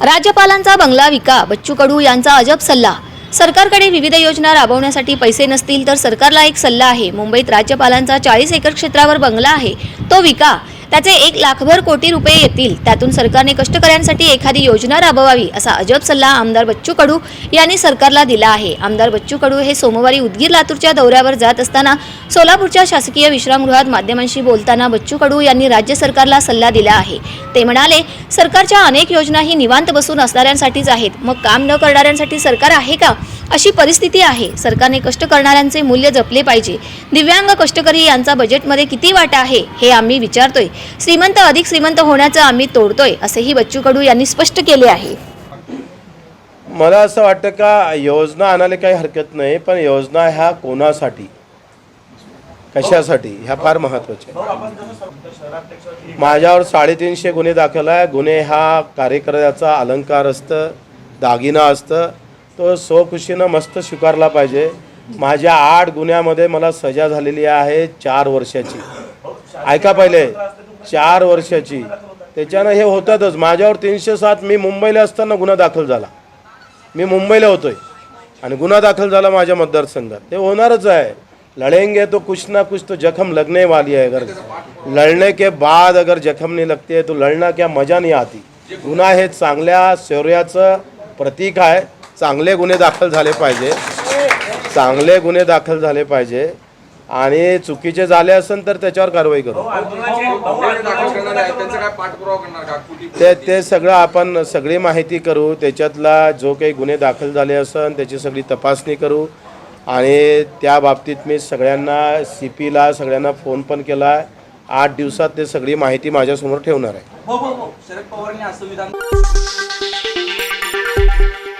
राज्यपालांचा बंगला विका बच्चू कडू यांचा अजब सल्ला. सरकारकडे विविध योजना राबवण्यासाठी पैसे नसतील तर सरकारला एक सल्ला आहे. मुंबईत राज्यपालांचा चाळीस एकर क्षेत्रावर बंगला आहे. तो विका. त्याचे एक लाखभर कोटी रुपये येतील. त्यातून सरकारने कष्टकऱ्यांसाठी एखादी योजना राबवावी असा अजब सल्ला आमदार बच्चू कडू यांनी सरकारला दिला आहे. आमदार बच्चू कडू हे सोमवारी उदगीर लातूरच्या दौऱ्यावर जात असताना सोलापूरच्या शासकीय विश्रामगृहात माध्यमांशी बोलताना बच्चू कडू यांनी राज्य सरकारला सल्ला दिला आहे. ते म्हणाले सरकारच्या अनेक योजना ही निवांत बसून असणाऱ्यांसाठीच आहेत. मग काम न करणाऱ्यांसाठी सरकार आहे का? अशी परिस्थिती आहे. सरकारने कष्ट करणाऱ्यांचे मूल्य जपले पाहिजे. दिव्यांग कष्टकरी यांचा बजेटमध्ये किती वाटा आहे हे आम्ही विचारतोय. श्रीमंत अधिक श्रीमंत होण्याचं आम्ही तोडतोय असेही बच्चू कडू यांनी स्पष्ट केले आहे. मला असं वाटतं का योजना आणायला काही हरकत नाही पण योजना ह्या कोणासाठी? कशासाठी? ह्या फार महत्त्वाच्या माझ्यावर साडेतीनशे गुन्हे दाखल आहे. गुन्हे हा कार्यकर्त्याचा अलंकार असतं दागिना असतं तो स्वखुशीनं मस्त स्वीकारला पाहिजे. माझ्या आठ गुन्ह्यामध्ये मला सजा झालेली आहे चार वर्षाची. ऐका पहिले चार वर्षाची. त्याच्यानं हे होतातच. माझ्यावर तीनशे सात मी मुंबईला असताना गुन्हा दाखल झाला. मी मुंबईला होतोय. आणि गुन्हा दाखल झाला माझ्या मतदारसंघात. ते होणारच आहे. लढेंगे तो कुछ ना कुछ तो जख्म लगने वाली है अगर. लढणे के बाद अगर जखम नहीं लगती है तो लढणं क्या मजा नाही आती. गुन्हा हे चांगल्या शौर्याचं प्रतीक आहे. चांगले गुन्हे दाखल झाले पाहिजे. चांगले गुन्हे दाखल झाले पाहिजे. आणि चुकीचे झाले असेल तर त्याच्यावर कारवाई करू. ते ते सगळं आपण सगळी माहिती करू. त्याच्यातला जो काही गुन्हे दाखल झाले असेल त्याची सगळी तपासणी करू. आणि त्या बाबतीत मी सगळ्यांना सी पीला सगळ्यांना फोन पण केला. आहे आठ दिवसात ते सगळी माहिती माझ्यासमोर ठेवणार आहे.